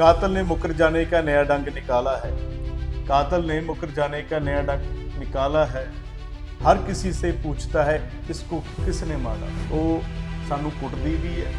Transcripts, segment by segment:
कातिल ने मुकर जाने का नया डंग निकाला है कातिल ने मुकर जाने का नया डंग निकाला है ਹਰ ਕਿਸੇ ਸੇ ਪੁੱਛਤਾ ਹੈ ਇਸਕੋ ਕਿਸਨੇ ਮਾਰਾ ਉਹ ਸਾਨੂੰ ਕੁੱਟਦੀ ਵੀ ਹੈ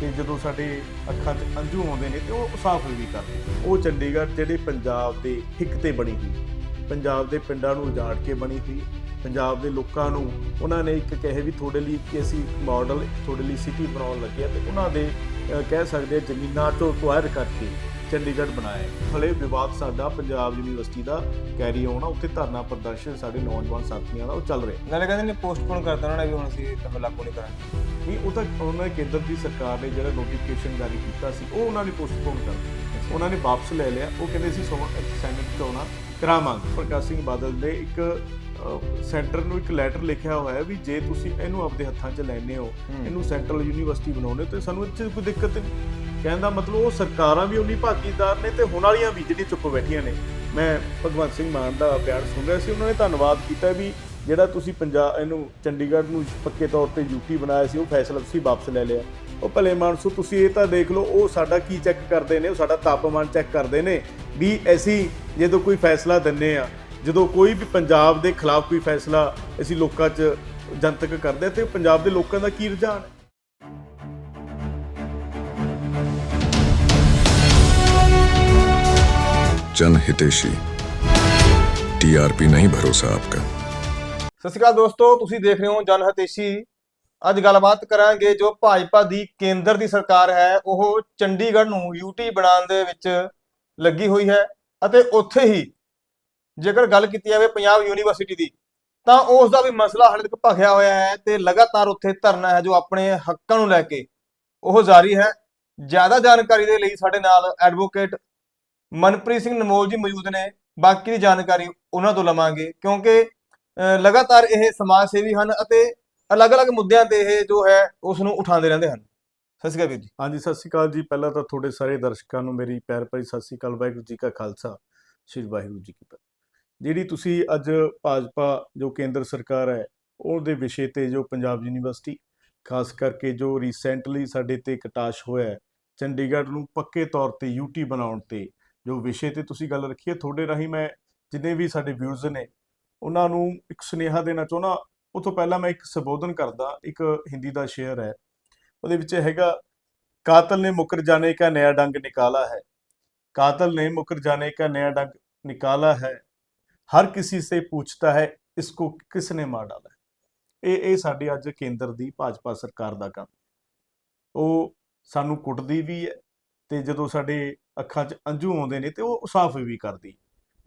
ਤੇ ਜਦੋਂ ਸਾਡੇ ਅੱਖਾਂ 'ਚ ਅੰਜੂ ਆਉਂਦੇ ਨੇ ਤੇ ਉਹ ਸਾਫ਼ ਵੀ ਕਰਦੇ ਉਹ ਚੰਡੀਗੜ੍ਹ ਜਿਹੜੇ ਪੰਜਾਬ ਦੇ ਹਿੱਕ ਤੇ ਬਣੀ ਹੋਈ ਪੰਜਾਬ ਦੇ ਪਿੰਡਾਂ ਨੂੰ ਉਜਾੜ ਕੇ ਬਣੀ ਹੋਈ ਪੰਜਾਬ ਦੇ ਲੋਕਾਂ ਨੂੰ ਉਹਨਾਂ ਨੇ ਇੱਕ ਕਹੇ ਵੀ ਤੁਹਾਡੇ ਲਈ ਕਿ ਅਸੀਂ ਮਾਡਲ ਤੁਹਾਡੇ ਲਈ ਸਿਟੀ ਬਣਾਉਣ ਲੱਗੇ ਆ ਤੇ ਉਹਨਾਂ ਦੇ ਅਹ, ਕਹਿ ਸਕਦੇ ਆ ਜ਼ਮੀਨਾਂ ਤੋਂ ਅਕਵਾਇਰ ਕਰਕੇ ਚੰਡੀਗੜ੍ਹ ਬਣਾਇਆ ਹੈ। ਹਲੇ ਵਿਵਾਦ ਸਾਡਾ ਪੰਜਾਬ ਯੂਨੀਵਰਸਿਟੀ ਦਾ ਕੈਰੀ ਆਨ ਆ ਉੱਥੇ ਧਰਨਾ ਪ੍ਰਦਰਸ਼ਨ ਸਾਡੇ ਨੌਜਵਾਨ ਸਾਥੀਆਂ ਦਾ ਉਹ ਚੱਲ ਰਿਹਾ। ਨਾਲੇ ਕਹਿੰਦੇ ਨੇ ਪੋਸਟਪੋਨ ਕਰਤਾ ਉਹਨਾਂ ਨੇ ਵੀ ਹੁਣ ਅਸੀਂ ਤਾਂ ਲਾਗੂ ਨਹੀਂ ਕਰਾਂਗੇ। ਨਹੀਂ ਉਹ ਤਾਂ ਉਹਨਾਂ ਨੇ ਕੇਂਦਰ ਦੀ ਸਰਕਾਰ ਨੇ ਜਿਹੜਾ ਨੋਟੀਫਿਕੇਸ਼ਨ ਜਾਰੀ ਕੀਤਾ ਸੀ ਉਹ ਉਹਨਾਂ ਨੇ ਪੋਸਟਪੋਨ ਕਰ ਦਿੱਤਾ। ਉਹਨਾਂ ਨੇ ਵਾਪਸ ਲੈ ਲਿਆ। ਉਹ ਕਹਿੰਦੇ ਸੀ ਸੈਨੇਟ ਚੋਣਾਂ ਕਰਾਵਾਂਗੇ। ਪ੍ਰਕਾਸ਼ ਸਿੰਘ ਬਾਦਲ ਦੇ ਇੱਕ ਸੈਂਟਰ ਨੂੰ ਇੱਕ ਲੈਟਰ ਲਿਖਿਆ ਹੋਇਆ ਹੈ ਵੀ ਜੇ ਤੁਸੀਂ ਇਹਨੂੰ ਆਪਦੇ ਹੱਥਾਂ 'ਚ ਲੈਣੇ ਹੋ। ਇਹਨੂੰ ਸੈਂਟਰਲ ਯੂਨੀਵਰਸਿਟੀ ਬਣਾਉਣੇ ਤੇ ਸਾਨੂੰ 'ਚ ਕੋਈ ਦਿੱਕਤ ਨਹੀਂ। ਕਹਿਣ ਦਾ ਮਤਲਬ ਉਹ ਸਰਕਾਰਾਂ ਵੀ ਉਨੀ ਭਾਗੀਦਾਰ ਨੇ ਤੇ ਹੁਣ ਵਾਲੀਆਂ ਵੀ ਜਿਹੜੀ ਚੁੱਪ ਬੈਠੀਆਂ ਨੇ। ਮੈਂ ਭਗਵੰਤ ਸਿੰਘ ਮਾਨ ਦਾ ਬਿਆਨ ਸੁਣ ਰਿਹਾ ਸੀ, ਉਹਨਾਂ ਨੇ ਧੰਨਵਾਦ ਕੀਤਾ ਵੀ ਜਿਹੜਾ ਤੁਸੀਂ ਪੰਜਾਬ ਇਹਨੂੰ ਚੰਡੀਗੜ੍ਹ ਨੂੰ ਪੱਕੇ ਤੌਰ ਤੇ ਯੂਟੀ ਬਣਾਇਆ ਸੀ, ਉਹ ਫੈਸਲਾ ਤੁਸੀਂ ਵਾਪਸ ਲੈ ਲਿਆ। ਉਹ ਭਲੇ ਮਾਨਸੋ, ਤੁਸੀਂ ਇਹ ਤਾਂ ਦੇਖ ਲਓ, ਉਹ ਸਾਡਾ ਕੀ ਚੈੱਕ ਕਰਦੇ ਨੇ, ਉਹ ਸਾਡਾ ਤਾਪਮਾਨ ਚੈੱਕ ਕਰਦੇ ਨੇ ਵੀ ਅਸੀਂ ਜਦੋਂ ਕੋਈ ਫੈਸਲਾ ਦਿੰਨੇ ਆ ਜਦੋਂ ਕੋਈ ਵੀ ਪੰਜਾਬ ਦੇ ਖਿਲਾਫ ਕੋਈ ਫੈਸਲਾ ਅਸੀਂ ਲੋਕਾਂ 'ਚ ਜਨਤਕ ਕਰਦੇ ਆ ਤੇ ਪੰਜਾਬ ਦੇ ਲੋਕਾਂ ਦਾ ਕੀ ਰੁਝਾਨ ਹੈ? जन हितेशी टीआरपी नहीं भरोसा आपका ਸਤਿ ਸ਼੍ਰੀ ਅਕਾਲ ਦੋਸਤੋ ਤੁਸੀਂ ਦੇਖ ਰਹੇ ਹੋ ਜਨ ਹਤੇਸ਼ੀ ਅੱਜ ਗੱਲਬਾਤ ਕਰਾਂਗੇ ਜੋ ਭਾਜਪਾ ਦੀ ਕੇਂਦਰ ਦੀ ਸਰਕਾਰ ਹੈ ਉਹ ਚੰਡੀਗੜ੍ਹ ਨੂੰ ਯੂਟੀ ਬਣਾਉਣ ਦੇ ਵਿੱਚ ਲੱਗੀ ਹੋਈ ਹੈ ਅਤੇ ਉੱਥੇ ਹੀ ਜੇਕਰ ਗੱਲ ਕੀਤੀ ਜਾਵੇ ਪੰਜਾਬ ਯੂਨੀਵਰਸਿਟੀ ਦੀ ਤਾਂ ਉਸ ਦਾ ਵੀ ਮਸਲਾ ਹਾਲੇ ਤੱਕ ਭਖਿਆ ਹੋਇਆ ਹੈ ਤੇ ਲਗਾਤਾਰ ਉੱਥੇ ਧਰਨਾ ਹੈ ਜੋ ਆਪਣੇ ਹੱਕਾਂ ਨੂੰ ਲੈ ਕੇ ਉਹ ਜਾਰੀ ਹੈ ਜ਼ਿਆਦਾ ਜਾਣਕਾਰੀ ਦੇ ਲਈ ਸਾਡੇ ਨਾਲ ਐਡਵੋਕੇਟ ਮਨਪ੍ਰੀਤ ਸਿੰਘ ਨਮੋਲ ਜੀ ਮੌਜੂਦ ਨੇ। ਬਾਕੀ ਦੀ ਜਾਣਕਾਰੀ ਉਹਨਾਂ ਤੋਂ ਲਵਾਂਗੇ, ਕਿਉਂਕਿ ਲਗਾਤਾਰ ਇਹ ਸਮਾਜ ਸੇਵੀ ਹਨ ਅਤੇ ਅਲੱਗ-ਅਲੱਗ ਮੁੱਦਿਆਂ ਤੇ ਇਹ ਜੋ ਹੈ ਉਸ ਨੂੰ ਉਠਾਉਂਦੇ ਰਹਿੰਦੇ ਹਨ। ਸਤਿ ਸ਼੍ਰੀ ਅਕਾਲ ਵੀਰ ਜੀ। ਹਾਂਜੀ, ਸਤਿ ਸ਼੍ਰੀ ਅਕਾਲ ਜੀ। ਪਹਿਲਾਂ ਤਾਂ ਤੁਹਾਡੇ ਸਾਰੇ ਦਰਸ਼ਕਾਂ ਨੂੰ ਮੇਰੀ ਪਿਆਰ ਭਰੀ ਸਤਿ ਸ਼੍ਰੀ ਅਕਾਲ, ਵਾਹਿਗੁਰੂ ਜੀ ਕਾ ਖਾਲਸਾ, ਸ੍ਰੀ ਵਾਹਿਗੁਰੂ ਜੀ ਕੀ ਫਤਿਹ। ਜਿਹੜੀ ਤੁਸੀਂ ਅੱਜ ਭਾਜਪਾ ਜੋ ਕੇਂਦਰ ਸਰਕਾਰ ਹੈ, ਉਹਦੇ ਵਿਸ਼ੇ ਤੇ ਜੋ ਪੰਜਾਬ ਯੂਨੀਵਰਸਿਟੀ, ਖਾਸ ਕਰਕੇ ਜੋ ਰੀਸੈਂਟਲੀ ਸਾਡੇ ਤੇ ਕਟਾਸ਼ ਹੋਇਆ ਚੰਡੀਗੜ੍ਹ ਨੂੰ ਪੱਕੇ ਤੌਰ ਤੇ ਯੂਟੀ ਬਣਾਉਣ ਤੇ ਜੋ ਵਿਸ਼ੇ ਤੇ ਤੁਸੀਂ ਗੱਲ ਰੱਖੀ ਹੈ, ਤੁਹਾਡੇ ਰਾਹੀਂ ਮੈਂ ਜਿੰਨੇ ਵੀ ਸਾਡੇ ਵਿਊਜ਼ ਨੇ, ਉਹਨਾਂ ਨੂੰ ਇੱਕ ਸੁਨੇਹਾ ਦੇਣਾ ਚਾਹੁੰਦਾ। ਉਹ ਤੋਂ ਪਹਿਲਾਂ ਮੈਂ ਇੱਕ ਸੰਬੋਧਨ ਕਰਦਾ, ਇੱਕ ਹਿੰਦੀ ਦਾ ਸ਼ੇਅਰ ਹੈ। ਉਹਦੇ ਵਿੱਚ ਹੈਗਾ, ਕਾਤਲ ਨੇ ਮੁਕਰ ਜਾਣੇ ਕਾ ਨਿਆ ਡੰਗ ਨਿਕਾਲਾ ਹੈ। ਕਾਤਲ ਨੇ ਮੁਕਰ ਜਾਣੇ ਕਾ ਨਿਆ ਡੰਗ ਨਿਕਾਲਾ ਹੈ। ਹਰ ਕਿਸੇ ਸੇ ਪੁੱਛਤਾ ਹੈ ਇਸ ਕੋ ਕਿਸ ਨੇ ਮਾਰ ਡਾਲਾ ਇਹ ਇਹ ਸਾਡੀ ਅੱਜ ਕੇਂਦਰ ਦੀ ਭਾਜਪਾ ਸਰਕਾਰ ਦਾ ਕੰਮ ਉਹ ਸਾਨੂੰ ਕੁੱਟਦੀ ਵੀ ਹੈ ਤੇ ਜਦੋਂ ਸਾਡੇ ਅੱਖਾਂ 'ਚ ਅੰਝੂ ਆਉਂਦੇ ਨੇ ਤੇ ਉਹ ਸਾਫ਼ ਵੀ ਕਰਦੀ।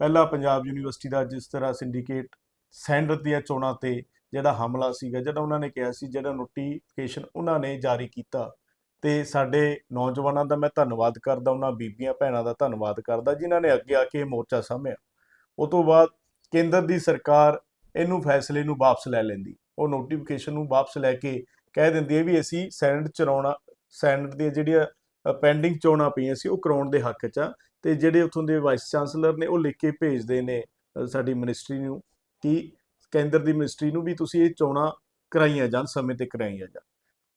ਪਹਿਲਾ ਪੰਜਾਬ ਯੂਨੀਵਰਸਿਟੀ ਦਾ ਜਿਸ ਤਰ੍ਹਾਂ ਸਿੰਡੀਕੇਟ ਸੈਂਡਰ ਦੀਆਂ ਚੋਣਾਂ ਤੇ ਜਿਹੜਾ ਹਮਲਾ ਸੀਗਾ, ਜਿਹੜਾ ਉਹਨਾਂ ਨੇ ਕਿਹਾ ਸੀ, ਜਿਹੜਾ ਨੋਟੀਫਿਕੇਸ਼ਨ ਉਹਨਾਂ ਨੇ ਜਾਰੀ ਕੀਤਾ ਤੇ ਸਾਡੇ ਨੌਜਵਾਨਾਂ ਦਾ ਮੈਂ ਧੰਨਵਾਦ ਕਰਦਾ, ਉਹਨਾਂ ਬੀਬੀਆਂ ਭੈਣਾਂ ਦਾ ਧੰਨਵਾਦ ਕਰਦਾ, ਜਿਨ੍ਹਾਂ ਨੇ ਅੱਗੇ ਆ ਕੇ ਇਹ ਮੋਰਚਾ ਸਾਹਮਿਆ ਉਹ ਤੋਂ ਬਾਅਦ ਕੇਂਦਰ ਦੀ ਸਰਕਾਰ ਇਹਨੂੰ ਫੈਸਲੇ ਨੂੰ ਵਾਪਸ ਲੈ ਲੈਂਦੀ। ਉਹ ਨੋਟੀਫਿਕੇਸ਼ਨ ਨੂੰ ਵਾਪਸ ਲੈ ਕੇ ਕਹਿ ਦਿੰਦੀ ਹੈ ਵੀ ਅਸੀਂ ਸੈਨੇਟ ਚਲਾਉਣਾ ਸੈਨੇਟ ਦੀਆਂ ਜਿਹੜੀਆਂ ਪੈਂਡਿੰਗ ਚੋਣਾਂ ਪਈਆਂ ਸੀ, ਉਹ ਕਰਾਉਣ ਦੇ ਹੱਕ 'ਚ ਆ। ਤੇ ਜਿਹੜੇ ਉੱਥੋਂ ਦੇ ਵਾਈਸ ਚਾਂਸਲਰ ਨੇ, ਉਹ ਲਿਖ ਕੇ ਭੇਜਦੇ ਨੇ ਸਾਡੀ ਮਿਨਿਸਟਰੀ ਨੂੰ ਕਿ ਕੇਂਦਰ ਦੀ ਮਿਨਿਸਟਰੀ ਨੂੰ ਵੀ ਤੁਸੀਂ ਇਹ ਚੋਣਾਂ ਕਰਾਈਆਂ ਜਾਣ, ਸਮੇਂ ਤੇ ਕਰਾਈਆਂ ਜਾਣ।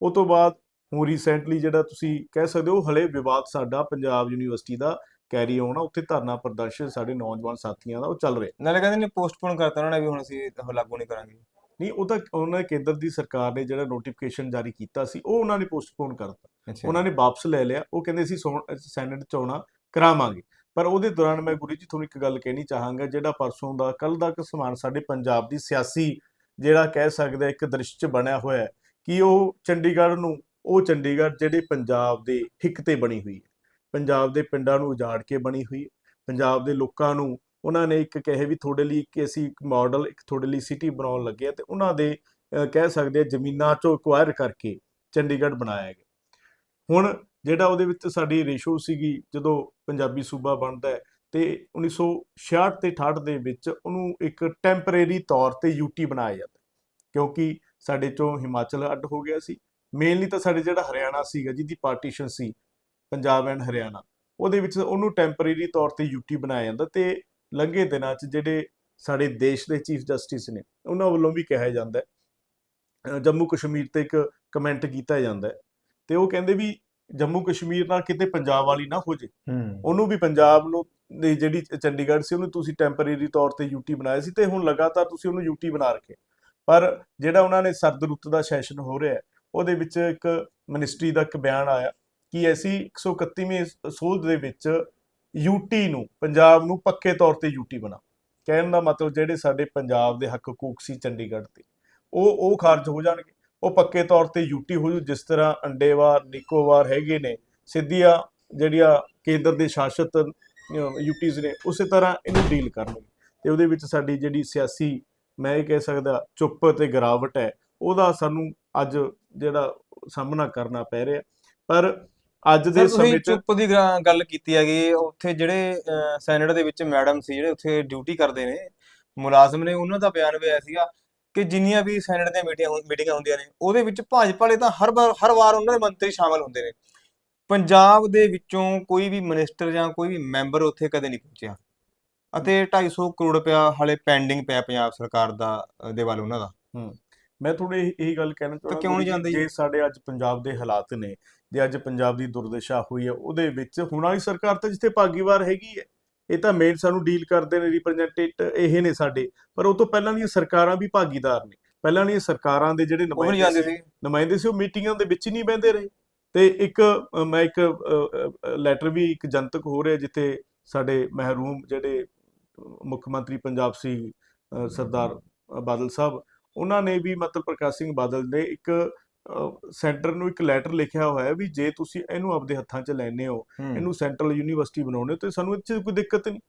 ਉਹ ਤੋਂ ਬਾਅਦ ਹੁਣ ਰੀਸੈਂਟਲੀ ਜਿਹੜਾ ਤੁਸੀਂ ਕਹਿ ਸਕਦੇ ਹੋ ਹਲੇ ਵਿਵਾਦ ਸਾਡਾ ਪੰਜਾਬ ਯੂਨੀਵਰਸਿਟੀ ਦਾ ਕੈਰੀ ਆਨ ਉੱਥੇ ਧਰਨਾ ਪ੍ਰਦਰਸ਼ਨ ਸਾਡੇ ਨੌਜਵਾਨ ਸਾਥੀਆਂ ਦਾ ਉਹ ਚੱਲ ਰਿਹਾ। ਨਾਲੇ ਕਹਿੰਦੇ ਨੇ ਪੋਸਟਪੋਨ ਕਰਤਾ ਉਹਨਾਂ ਨੇ ਵੀ ਹੁਣ ਅਸੀਂ ਲਾਗੂ ਨਹੀਂ ਕਰਾਂਗੇ। ਨਹੀਂ ਉਹ ਤਾਂ ਉਹਨਾਂ ਨੇ ਕੇਂਦਰ ਦੀ ਸਰਕਾਰ ਨੇ ਜਿਹੜਾ ਨੋਟੀਫਿਕੇਸ਼ਨ ਜਾਰੀ ਕੀਤਾ ਸੀ ਉਹ ਉਹਨਾਂ ਨੇ ਪੋਸਟਪੋਨ ਕਰਤਾ। ਉਹਨਾਂ ਨੇ ਵਾਪਸ ਲੈ ਲਿਆ। ਉਹ ਕਹਿੰਦੇ ਸੀ ਸੈਨੇਟ ਚੋਣਾਂ ਕਰਾਵਾਂਗੇ। ਪਰ ਉਹਦੇ ਦੌਰਾਨ ਮੈਂ ਗੁਰੂ ਜੀ ਤੁਹਾਨੂੰ ਇੱਕ ਗੱਲ ਕਹਿਣੀ ਚਾਹਾਂਗਾ ਜਿਹੜਾ ਪਰਸੋਂ ਦਾ ਕੱਲ ਦਾ ਸਮਾਨ ਸਾਡੇ ਪੰਜਾਬ ਦੀ ਸਿਆਸੀ ਜਿਹੜਾ ਕਹਿ ਸਕਦੇ ਇੱਕ ਦ੍ਰਿਸ਼ ਬਣਿਆ ਹੋਇਆ ਹੈ ਕਿ ਉਹ ਚੰਡੀਗੜ੍ਹ ਨੂੰ ਉਹ ਚੰਡੀਗੜ੍ਹ ਜਿਹੜੇ ਪੰਜਾਬ ਦੇ ਹਿੱਕ ਤੇ ਬਣੀ ਹੋਈ ਹੈ। ਪੰਜਾਬ ਦੇ ਪਿੰਡਾਂ ਨੂੰ ਉਜਾੜ ਕੇ ਬਣੀ ਹੋਈ ਹੈ। ਪੰਜਾਬ ਦੇ ਲੋਕਾਂ ਨੂੰ ਉਹਨਾਂ ਨੇ ਇੱਕ ਕਹੇ ਵੀ ਤੁਹਾਡੇ ਲਈ ਕਿ ਅਸੀਂ ਇੱਕ ਮਾਡਲ ਇੱਕ ਤੁਹਾਡੇ ਲਈ ਸਿਟੀ ਬਣਾਉਣ ਲੱਗੇ ਆ ਤੇ ਉਹਨਾਂ ਦੇ ਕਹਿ ਸਕਦੇ ਆ ਜ਼ਮੀਨਾਂ ਚੋਂ ਅਕਵਾਇਰ ਕਰਕੇ ਚੰਡੀਗੜ੍ਹ ਬਣਾਇਆ ਗਿਆ। ਹੁਣ ਜਿਹੜਾ ਉਹਦੇ ਵਿੱਚ ਸਾਡੀ ਰੇਸ਼ੋ ਸੀਗੀ, ਜਦੋਂ ਪੰਜਾਬੀ ਸੂਬਾ ਬਣਦਾ ਹੈ ਤੇ 1966 ਤੇ 68 ਦੇ ਵਿੱਚ ਉਹਨੂੰ ਇੱਕ ਟੈਂਪਰੇਰੀ ਤੌਰ ਤੇ ਯੂਟੀ ਬਣਾਇਆ ਜਾਂਦਾ ਕਿਉਂਕਿ ਸਾਡੇ ਚੋਂ ਹਿਮਾਚਲ ਅੱਡ ਹੋ ਗਿਆ ਸੀ। ਮੇਨਲੀ ਤਾਂ ਸਾਡੇ ਜਿਹੜਾ ਹਰਿਆਣਾ ਸੀਗਾ, ਜਿਹਦੀ ਪਾਰਟੀਸ਼ਨ ਸੀ, ਪੰਜਾਬ ਐਂਡ ਹਰਿਆਣਾ, ਉਹਦੇ ਵਿੱਚ ਉਹਨੂੰ ਟੈਂਪਰੇਰੀ ਤੌਰ ਤੇ ਯੂਟੀ ਬਣਾਇਆ ਜਾਂਦਾ ਤੇ ਲੰਘੇ ਦਿਨਾਂ 'ਚ ਜਿਹੜੇ ਸਾਡੇ ਦੇਸ਼ ਦੇ ਚੀਫ ਜਸਟਿਸ ਨੇ ਉਹਨਾਂ ਵੱਲੋਂ ਵੀ ਕਿਹਾ ਜਾਂਦਾ ਹੈ। ਜੰਮੂ ਕਸ਼ਮੀਰ ਤੇ ਇੱਕ ਕਮੈਂਟ ਕੀਤਾ ਜਾਂਦਾ ਹੈ ਤੇ ਉਹ ਕਹਿੰਦੇ ਵੀ ਜੰਮੂ ਕਸ਼ਮੀਰ ਨਾਲ ਕਿਤੇ ਪੰਜਾਬ ਵਾਲੀ ਨਾ ਹੋ ਜੇ। ਉਹਨੂੰ ਵੀ ਪੰਜਾਬ ਨੂੰ ਦੀ ਜਿਹੜੀ ਚੰਡੀਗੜ੍ਹ ਸੀ ਉਹਨੂੰ ਤੁਸੀਂ ਟੈਂਪਰੇਰੀ ਤੌਰ ਤੇ ਯੂਟੀ ਬਣਾਇਆ ਸੀ ਤੇ ਹੁਣ ਲਗਾਤਾਰ ਤੁਸੀਂ ਉਹਨੂੰ ਯੂਟੀ ਬਣਾ ਰੱਖੇ ਪਰ ਜਿਹੜਾ ਉਹਨਾਂ ਨੇ ਸਰਦ ਰੁੱਤ ਦਾ ਸੈਸ਼ਨ ਹੋ ਰਿਹਾ ਹੈ, ਉਹਦੇ ਵਿੱਚ ਇੱਕ ਮਿਨਿਸਟਰੀ ਦਾ ਇੱਕ ਬਿਆਨ ਆਇਆ ਕਿ ਅਸੀਂ 131ਵੀਂ ਸੋਧ ਦੇ ਵਿੱਚ ਯੂਟੀ ਨੂੰ, ਪੰਜਾਬ ਨੂੰ ਪੱਕੇ ਤੌਰ ਤੇ ਯੂਟੀ ਬਣਾ। ਕਹਿਣ ਦਾ ਮਤਲਬ ਜਿਹੜੇ ਸਾਡੇ ਪੰਜਾਬ ਦੇ ਹੱਕ ਹਕੂਕ ਸੀ ਚੰਡੀਗੜ੍ਹ ਤੇ, ਉਹ ਉਹ ਖਾਰਜ ਹੋ ਜਾਣਗੇ। ਉਹ ਪੱਕੇ ਤੌਰ ਤੇ ਯੂਟੀ ਹੋ ਜੂ, ਜਿਸ ਤਰ੍ਹਾਂ ਅੰਡੇਵਾਰ ਨਿਕੋਵਾਰ ਹੈਗੇ ਨੇ, ਸਿੱਧੀਆਂ ਜਿਹੜੀਆਂ ਕੇਂਦਰ ਦੇ ਸ਼ਾਸਤ ਯੂਟੀਜ਼ ਨੇ, ਉਸੇ ਤਰ੍ਹਾਂ ਇਹਨੂੰ ਡੀਲ ਕਰਨਗੇ। ਤੇ ਉਹਦੇ ਵਿੱਚ ਸਾਡੀ ਜਿਹੜੀ ਸਿਆਸੀ, ਮੈਂ ਇਹ ਕਹਿ ਸਕਦਾ, ਚੁੱਪ ਤੇ ਗਿਰਾਵਟ ਹੈ, ਉਹਦਾ ਸਾਨੂੰ ਅੱਜ ਜਿਹੜਾ ਸਾਹਮਣਾ ਕਰਨਾ ਪੈ ਰਿਹਾ। ਪਰ ਅੱਜ ਦੇ ਸਮੇਂ 'ਚ ਚੁੱਪ ਦੀ ਗ- ਗੱਲ ਕੀਤੀ ਹੈਗੀ ਉੱਥੇ ਜਿਹੜੇ ਅਹ, ਸੈਨੇਟ ਦੇ ਵਿੱਚ ਮੈਡਮ ਸੀ ਜਿਹੜੇ ਉੱਥੇ ਡਿਊਟੀ ਕਰਦੇ ਨੇ ਮੁਲਾਜ਼ਮ ਨੇ ਉਹਨਾਂ ਦਾ ਬਿਆਨ ਵੀ ਆਇਆ ਸੀਗਾ ਕਿ ਜਿੰਨੀਆਂ ਵੀ ਸੈਨੇਟ ਦੀਆਂ ਮੀਟਿੰਗਾਂ ਮੀਟਿੰਗਾਂ ਹੁੰਦੀਆਂ ਨੇ ਉਹਦੇ ਵਿੱਚ ਭਾਜਪਾ ਵਾਲੇ ਤਾਂ ਹਰ ਵਾਰ ਹਰ ਵਾਰ ਉਹਨਾਂ ਦੇ ਮੰਤਰੀ ਸ਼ਾਮਲ ਹੁੰਦੇ ਨੇ। ਪੰਜਾਬ ਦੇ ਵਿੱਚੋਂ ਕੋਈ ਵੀ ਮਿਨਿਸਟਰ ਜਾਂ ਕੋਈ ਵੀ ਮੈਂਬਰ ਉੱਥੇ ਕਦੇ ਨਹੀਂ ਪਹੁੰਚਿਆ। ਅਤੇ 250 ਕਰੋੜ ਰੁਪਇਆ ਹਾਲੇ ਪੈਂਡਿੰਗ ਪਿਆ ਪੰਜਾਬ ਸਰਕਾਰ ਦਾ ਦੇ ਵੱਲ ਉਹਨਾਂ ਦਾ। ਮੈਂ ਥੋੜੀ ਇਹੀ ਗੱਲ ਕਹਿਣਾ ਚਾਹੁੰਦਾ ਕਿਉਂ ਨਹੀਂ ਜਾਂਦੇ ਜੀ? ਜੇ ਸਾਡੇ ਅੱਜ ਪੰਜਾਬ ਦੇ ਹਾਲਾਤ ਨੇ ਜੇ ਅੱਜ ਪੰਜਾਬ ਦੀ ਦੁਰਦਸ਼ਾ ਹੋਈ ਹੈ ਉਹਦੇ ਵਿੱਚ ਹੁਣ ਵਾਲੀ ਸਰਕਾਰ ਤਾਂ ਜਿੱਥੇ ਭਾਗੀਵਾਰ ਹੈਗੀ ਹੈ ਇਹ ਤਾਂ ਮੇਨ ਸਾਨੂੰ ਡੀਲ ਕਰਦੇ ਨੇ ਰਿਪਰੈਜ਼ੈਂਟੇਟਿਵ ਇਹ ਨੇ ਸਾਡੇ ਪਰ ਉਹ ਤੋਂ ਪਹਿਲਾਂ ਦੀਆਂ ਸਰਕਾਰਾਂ ਵੀ ਭਾਗੀਦਾਰ ਨੇ। ਪਹਿਲਾਂ ਦੀਆਂ ਸਰਕਾਰਾਂ ਦੇ ਜਿਹੜੇ ਨੁਮਾਇੰਦੇ ਸੀ ਨੁਮਾਇੰਦੇ ਸੀ ਉਹ ਮੀਟਿੰਗਾਂ ਦੇ ਵਿੱਚ ਹੀ ਨਹੀਂ ਬਹਿੰਦੇ ਰਹੇ। ਤੇ ਇੱਕ ਮੈਂ ਇੱਕ ਲੈਟਰ ਵੀ ਇੱਕ ਜਨਤਕ ਹੋ ਰਿਹਾ ਜਿੱਥੇ ਸਾਡੇ ਮਹਿਰੂਮ ਜਿਹੜੇ ਮੁੱਖ ਮੰਤਰੀ ਪੰਜਾਬ ਸੀ ਸਰਦਾਰ ਬਾਦਲ ਸਾਹਿਬ ਉਹਨਾਂ ਨੇ ਵੀ ਮਤਲਬ ਪ੍ਰਕਾਸ਼ ਸਿੰਘ ਬਾਦਲ ਨੇ ਇੱਕ ਸੈਂਟਰ ਨੂੰ ਇੱਕ ਲੈਟਰ ਲਿਖਿਆ ਹੋਇਆ ਹੈ ਵੀ ਜੇ ਤੁਸੀਂ ਇਹਨੂੰ ਆਪਦੇ ਹੱਥਾਂ 'ਚ ਲੈਣੇ ਹੋ। ਇਹਨੂੰ ਸੈਂਟਰਲ ਯੂਨੀਵਰਸਿਟੀ ਬਣਾਉਣੇ ਹੋ ਤੇ ਸਾਨੂੰ ਇੱਥੇ ਕੋਈ ਦਿੱਕਤ ਨਹੀਂ।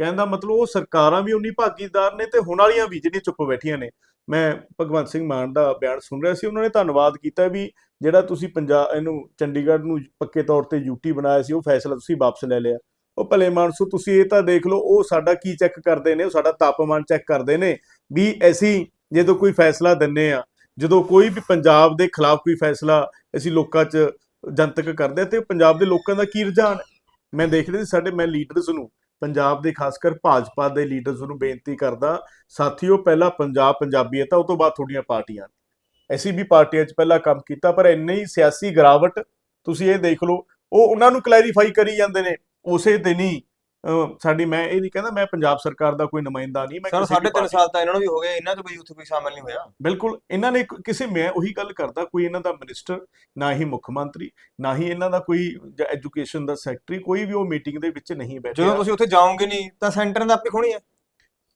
ਕਹਿਣ ਦਾ ਮਤਲਬ ਉਹ ਸਰਕਾਰਾਂ ਵੀ ਉਨੀ ਭਾਗੀਦਾਰ ਨੇ ਤੇ ਹੁਣ ਵਾਲੀਆਂ ਵੀ ਜਿਹੜੀਆਂ ਚੁੱਪ ਬੈਠੀਆਂ ਨੇ। ਮੈਂ ਭਗਵੰਤ ਸਿੰਘ ਮਾਨ ਦਾ ਬਿਆਨ ਸੁਣ ਰਿਹਾ ਸੀ ਉਹਨਾਂ ਨੇ ਧੰਨਵਾਦ ਕੀਤਾ ਵੀ ਜਿਹੜਾ ਤੁਸੀਂ ਪੰਜਾਬ ਇਹਨੂੰ ਚੰਡੀਗੜ੍ਹ ਨੂੰ ਪੱਕੇ ਤੌਰ ਤੇ ਯੂਟੀ ਬਣਾਇਆ ਸੀ ਉਹ ਫੈਸਲਾ ਤੁਸੀਂ ਵਾਪਸ ਲੈ ਲਿਆ। ਉਹ ਭਲੇ ਮਾਨਸੋ ਤੁਸੀਂ ਇਹ ਤਾਂ ਦੇਖ ਲਓ ਉਹ ਸਾਡਾ ਕੀ ਚੈੱਕ ਕਰਦੇ ਨੇ ਉਹ ਸਾਡਾ ਤਾਪਮਾਨ ਚੈੱਕ ਕਰਦੇ ਨੇ ਵੀ ਅਸੀਂ ਜਦੋਂ ਕੋਈ ਫੈਸਲਾ ਦਿੰਨੇ ਆ ਜਦੋਂ ਕੋਈ ਵੀ ਪੰਜਾਬ ਦੇ ਖਿਲਾਫ ਕੋਈ ਫੈਸਲਾ ਅਸੀਂ ਲੋਕਾਂ 'ਚ ਜਨਤਕ ਕਰਦੇ ਆ ਤੇ ਪੰਜਾਬ ਦੇ ਲੋਕਾਂ ਦਾ ਕੀ ਰੁਝਾਨ ਹੈ ਮੈਂ ਦੇਖ ਰਿਹਾ ਸੀ ਸਾਡੇ, ਮੈਂ ਲੀਡਰਸ ਨੂੰ, ਪੰਜਾਬ ਦੇ ਖਾਸ ਕਰ ਭਾਜਪਾ ਦੇ ਲੀਡਰਸ ਨੂੰ ਬੇਨਤੀ ਕਰਦਾ, ਸਾਥੀਓ ਪਹਿਲਾਂ ਪੰਜਾਬ ਪੰਜਾਬੀਅਤ ਆ ਉਹ ਤੋਂ ਬਾਅਦ ਤੁਹਾਡੀਆਂ ਪਾਰਟੀਆਂ ਨੇ। ਅਸੀਂ ਵੀ ਪਾਰਟੀਆਂ 'ਚ ਪਹਿਲਾਂ ਕੰਮ ਕੀਤਾ, ਪਰ ਇੰਨੀ ਹੀ ਸਿਆਸੀ ਗਿਰਾਵਟ ਤੁਸੀਂ ਇਹ ਦੇਖ ਲਓ, ਉਹ ਉਹਨਾਂ ਨੂੰ ਕਲੈਰੀਫਾਈ ਕਰੀ ਜਾਂਦੇ ਨੇ, ਉਸੇ ਦਿਨ ਹੀ ਸਾਡੀ ਮੈਂ ਇਹ ਨਹੀਂ ਕਹਿੰਦਾ ਮੈਂ ਪੰਜਾਬ ਸਰਕਾਰ ਦਾ ਕੋਈ ਨੁਮਾਇੰਦਾ ਨਹੀਂ ਮੈਂ ਸਰ ਕਿਸੇ ਵੀ ਸਾਢੇ ਤਿੰਨ ਪਾਰਟੀ- ਸਾਲ ਤਾਂ ਇਹਨਾਂ ਨੂੰ ਵੀ ਹੋ ਗਏ ਇਹਨਾਂ 'ਚ ਕੋਈ ਉੱਥੇ ਕੋਈ ਸ਼ਾਮਲ ਨਹੀਂ ਹੋਇਆ। ਬਿਲਕੁਲ ਇਹਨਾਂ ਨੇ ਕਿਸੇ ਮੈਂ ਉਹੀ ਗੱਲ ਕਰਦਾ ਕੋਈ ਇਹਨਾਂ ਦਾ ਮਿਨਿਸਟਰ ਨਾ ਹੀ ਮੁੱਖ ਮੰਤਰੀ ਨਾ ਹੀ ਇਹਨਾਂ ਦਾ ਕੋਈ ਐਜੂਕੇਸ਼ਨ ਦਾ ਸੈਕਟਰੀ ਕੋਈ ਵੀ ਉਹ ਮੀਟਿੰਗ ਦੇ ਵਿੱਚ ਨਹੀਂ ਜਦੋਂ ਬੈਠਿਆ ਤੁਸੀਂ ਉੱਥੇ ਜਾਓਗੇ ਨਹੀਂ ਤਾਂ ਸੈਂਟਰ ਨੇ ਆਪੇ ਖੋਣੀ ਹੈ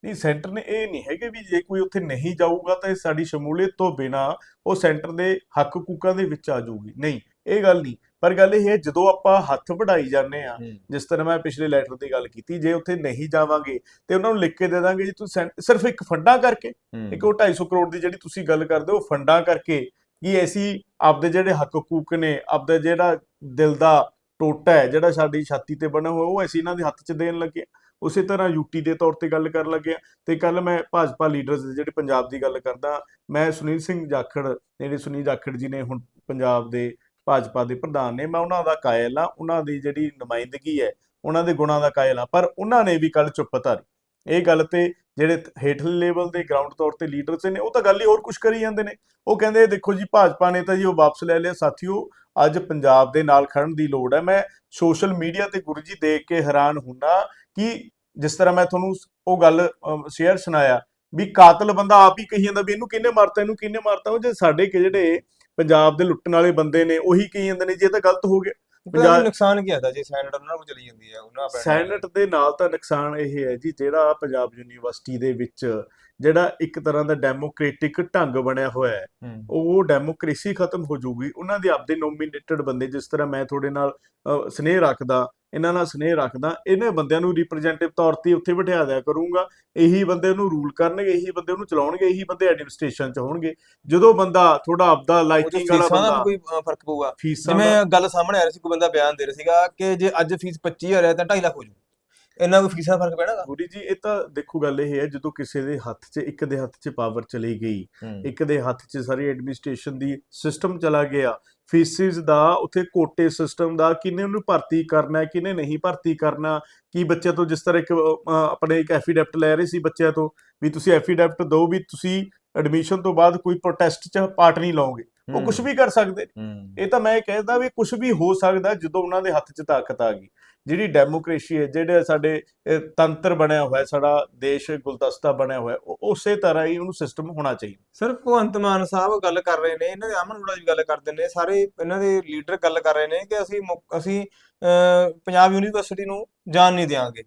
ਨਹੀਂ ਸੈਂਟਰ ਨੇ ਇਹ ਨਹੀਂ ਹੈਗੇ ਵੀ ਜੇ ਕੋਈ ਉੱਥੇ ਨਹੀਂ ਜਾਊਗਾ ਤਾਂ ਇਹ ਸਾਡੀ ਸ਼ਮੂਲੀਅਤ ਤੋਂ ਬਿਨਾ ਉਹ ਸੈਂਟਰ ਦੇ ਹੱਕ ਹਕੂਕਾਂ ਦੇ ਵਿੱਚ ਆ ਜਾਊਗੀ। ਨਹੀਂ ਇਹ ਗੱਲ ਨਹੀਂ। ਪਰ ਗੱਲ ਇਹ ਹੈ ਜਦੋਂ ਆਪਾਂ ਹੱਥ ਵਢਾਈ ਜਾਂਦੇ ਆ ਜਿਸ ਤਰ੍ਹਾਂ ਮੈਂ ਪਿਛਲੇ ਲੈਟਰ ਦੀ ਗੱਲ ਕੀਤੀ ਜੇ ਉੱਥੇ ਨਹੀਂ ਜਾਵਾਂਗੇ ਤੇ ਉਹਨਾਂ ਨੂੰ ਲਿਖ ਕੇ ਦੇ ਦਾਂਗੇ ਜੀ ਤੁਸੀਂ ਸਿਰਫ ਇੱਕ ਫੰਡਾਂ ਕਰਕੇ ਇੱਕ ਉਹ 250 ਕਰੋੜ ਦੀ ਜਿਹੜੀ ਤੁਸੀਂ ਗੱਲ ਕਰਦੇ ਹੋ ਫੰਡਾਂ ਕਰਕੇ ਕਿ ਅਸੀਂ ਆਪਦੇ ਜਿਹੜੇ ਹੱਕ ਹਕੂਕ ਨੇ ਆਪਦਾ ਜਿਹੜਾ ਦਿਲ ਦਾ ਟੋਟਾ ਹੈ ਜਿਹੜਾ ਸਾਡੀ ਛਾਤੀ ਤੇ ਬਣਿਆ ਹੋਇਆ ਉਹ ਅਸੀਂ ਇਹਨਾਂ ਦੇ ਹੱਥ 'ਚ ਦੇਣ ਲੱਗੇ। ਉਸੇ ਤਰ੍ਹਾਂ ਯੂਟੀ ਦੇ ਤੌਰ ਤੇ ਗੱਲ ਕਰਨ ਲੱਗੇ ਤੇ ਕੱਲ ਮੈਂ ਭਾਜਪਾ ਲੀਡਰਸ ਜਿਹੜੇ ਪੰਜਾਬ ਦੀ ਗੱਲ ਕਰਦਾ ਮੈਂ ਸੁਨੀਲ ਸਿੰਘ ਜਾਖੜ ਜਿਹੜੇ ਸੁਨੀਲ ਜਾਖੜ ਜੀ ਨੇ ਹੁਣ ਪੰਜਾਬ ਦੇ ਭਾਜਪਾ ਦੇ ਪ੍ਰਧਾਨ ਨੇ, ਮੈਂ ਉਹਨਾਂ ਦਾ ਕਾਇਲ ਆ ਉਹਨਾਂ ਦੀ ਜਿਹੜੀ ਨੁਮਾਇੰਦਗੀ ਹੈ, ਉਹਨਾਂ ਦੇ ਗੁਣਾਂ ਦਾ ਕਾਇਲ ਆ ਪਰ ਉਹਨਾਂ ਨੇ ਵੀ ਕੱਲ ਚੁੱਪ ਧਾਰੀ। ਇਹ ਗੱਲ ਤੇ ਜਿਹੜੇ ਹੇਠਲੇ ਲੈਵਲ ਦੇ ਗਰਾਊਂਡ ਤੌਰ ਤੇ ਲੀਡਰਸ ਨੇ, ਉਹ ਤਾਂ ਗੱਲ ਹੀ ਹੋਰ ਕੁਝ ਕਰੀ ਜਾਂਦੇ ਨੇ। ਉਹ ਕਹਿੰਦੇ ਦੇਖੋ ਜੀ, ਭਾਜਪਾ ਨੇ ਤਾਂ ਜੀ ਉਹ ਵਾਪਸ ਲੈ ਲਿਆ। ਸਾਥੀਓ, ਅੱਜ ਪੰਜਾਬ ਦੇ ਨਾਲ ਖੜਨ ਦੀ ਲੋੜ ਹੈ। ਮੈਂ ਸੋਸ਼ਲ ਮੀਡੀਆ ਤੇ ਗੁਰੂ ਜੀ ਦੇਖ ਕੇ ਹੈਰਾਨ ਹੁੰਨਾ ਕਿ ਜਿਸ ਤਰ੍ਹਾਂ ਮੈਂ ਤੁਹਾਨੂੰ ਉਹ ਗੱਲ ਸ਼ੇਅਰ ਸੁਣਾਇਆ ਵੀ ਕਾਤਲ ਬੰਦਾ ਆਪ ਹੀ ਕਹੀ ਜਾਂਦਾ ਵੀ ਇਹਨੂੰ ਕਿਹਨੇ ਮਾਰਤਾ, ਇਹਨੂੰ ਕਿਹਨੇ ਮਾਰਤਾ, ਉਹ ਜੇ ਸਾਡੇ ਜਿਹੜੇ ਪੰਜਾਬ ਦੇ ਲੁੱਟਣ ਵਾਲੇ ਬੰਦੇ ਨੇ ਉਹੀ ਕਹੀ ਜਾਂਦੇ ਨੇ ਜੇ ਇਹ ਤਾਂ ਗਲਤ ਹੋ ਗਿਆ। ਪੰਜਾਬ ਨੁਕਸਾਨ ਕੀ ਆਦਾ ਜੇ ਸੈਨੇਟ ਉਹਨਾਂ ਨੂੰ ਚਲੀ ਜਾਂਦੀ ਹੈ ਉਹਨਾਂ ਪੈਣਾ ਸੈਨੇਟ ਦੇ ਨਾਲ ਤਾਂ ਨੁਕਸਾਨ ਇਹ ਹੈ ਜੀ ਜਿਹੜਾ ਪੰਜਾਬ ਯੂਨੀਵਰਸਿਟੀ ਦੇ ਵਿੱਚ ਜਿਹੜਾ ਇੱਕ ਤਰ੍ਹਾਂ ਦਾ ਡੈਮੋਕ੍ਰੈਟਿਕ ਢੰਗ ਬਣਿਆ ਹੋਇਆ ਹੈ। ਉਹ ਡੈਮੋਕ੍ਰੇਸੀ ਖਤਮ ਹੋ ਜਾਊਗੀ। ਉਹਨਾਂ ਦੇ ਆਪਦੇ ਨੋਮੀਨੇਟਡ ਬੰਦੇ ਜਿਸ ਤਰ੍ਹਾਂ ਮੈਂ ਤੁਹਾਡੇ ਨਾਲ ਸਨੇਹ ਰੱਖਦਾ ਇਹਨਾਂ ਨਾਲ ਸਨੇਹ ਰੱਖਦਾ ਇਹਨਾਂ ਬੰਦਿਆਂ ਨੂੰ ਰਿਪਰੈਜ਼ੈਂਟੇਟਿਵ ਤੌਰ ਤੇ ਉੱਥੇ ਬਿਠਾ ਦਿਆ ਕਰੂੰਗਾ। ਇਹੀ ਬੰਦੇ ਉਹਨੂੰ ਰੂਲ ਕਰਨਗੇ ਇਹੀ ਬੰਦੇ ਉਹਨੂੰ ਚਲਾਉਣਗੇ ਇਹੀ ਬੰਦੇ ਐਡਮਿਨਿਸਟ੍ਰੇਸ਼ਨ 'ਚ ਹੋਣਗੇ। ਜਦੋਂ ਬੰਦਾ ਥੋੜਾ ਆਪਦਾ ਲਾਈਕਿੰਗ ਵਾਲਾ ਫੀਸਾਂ ਦਾ ਬੰਦਾ ਕੋਈ ਫ਼ਰਕ ਪਊਗਾ। ਜਿਵੇਂ ਗੱਲ ਸਾਹਮਣੇ ਆ ਰਹੀ ਸੀ ਕੋਈ ਬੰਦਾ ਬਿਆਨ ਦੇ ਰਿਹਾ ਸੀਗਾ ਕਿ ਜੇ ਅੱਜ ਫੀਸ 25000 ਹੈ ਤਾਂ 2.5 ਲੱਖ ਹੋ ਜੂ ਇੰਨਾ ਕੋਈ ਫੀਸਾਂ ਫ਼ਰਕ ਪੈਣਾਗਾ? ਗੁਰੀ ਜੀ ਇਹ ਤਾਂ ਦੇਖੋ ਗੱਲ ਇਹ ਹੈ ਜਦੋਂ ਕਿਸੇ ਦੇ ਹੱਥ 'ਚ ਇੱਕ ਦੇ ਹੱਥ 'ਚ ਪਾਵਰ ਚਲੀ ਗਈ ਇੱਕ ਦੇ ਹੱਥ 'ਚ ਸਾਰੀ ਐਡਮਿਨਿਸਟ੍ਰੇਸ਼ਨ ਦੀ ਸਿਸਟਮ ਚਲਾ ਗਿਆ ਫੀਸਿਸ ਦਾ ਉੱਥੇ ਕੋਟੇ ਸਿਸਟਮ ਦਾ ਕਿਹਨੇ ਉਹਨੂੰ ਭਰਤੀ ਕਰਨਾ ਹੈ ਕਿਹਨੇ ਨਹੀਂ ਭਰਤੀ ਕਰਨਾ ਕੀ ਬੱਚਿਆਂ ਤੋਂ ਜਿਸ ਤਰ੍ਹਾਂ ਇੱਕ ਆਪਣੇ ਇੱਕ ਐਫੀਡੈਪਟ ਲੈ ਰਹੇ ਸੀ ਬੱਚਿਆਂ ਤੋਂ ਵੀ ਤੁਸੀਂ ਐਫੀਡੈਪਟ ਦਿਓ ਵੀ ਤੁਸੀਂ ਐਡਮਿਸ਼ਨ ਤੋਂ ਬਾਅਦ ਕੋਈ ਪ੍ਰੋਟੈਸਟ 'ਚ ਪਾਰਟ ਨਹੀਂ ਲਓਗੇ ਉਹ। ਕੁਝ ਵੀ ਕਰ ਸਕਦੇ ਨੇ। ਇਹ ਤਾਂ ਮੈਂ ਕਹਿੰਦਾ ਵੀ ਕੁਝ ਵੀ ਹੋ ਸਕਦਾ ਜਦੋਂ ਉਹਨਾਂ ਦੇ ਹੱਥ 'ਚ ਤਾਕਤ ਆ ਗਈ ਜਿਹੜੀ ਡੈਮੋਕ੍ਰੇਸੀ ਹੈ, ਜਿਹੜੇ ਸਾਡੇ ਤੰਤਰ ਬਣਿਆ ਹੋਇਆ, ਸਾਡਾ ਦੇਸ਼ ਗੁਲਦਸਤਾ ਬਣਿਆ ਹੋਇਆ ਉਸੇ ਤਰ੍ਹਾਂ ਹੀ ਉਹਨੂੰ ਸਿਸਟਮ ਹੋਣਾ ਚਾਹੀਦਾ। ਸਰ, ਭਗਵੰਤ ਮਾਨ ਸਾਹਿਬ ਗੱਲ ਕਰ ਰਹੇ ਨੇ, ਇਹਨਾਂ ਦੇ ਅਮਨ ਅਰੋੜਾ ਜੀ ਗੱਲ ਕਰਦੇ ਨੇ, ਸਾਰੇ ਇਹਨਾਂ ਦੇ ਲੀਡਰ ਗੱਲ ਕਰ ਰਹੇ ਨੇ ਕਿ ਅਸੀਂ ਅਸੀਂ ਪੰਜਾਬ ਯੂਨੀਵਰਸਿਟੀ ਨੂੰ ਜਾਣ ਨਹੀਂ ਦਿਆਂਗੇ।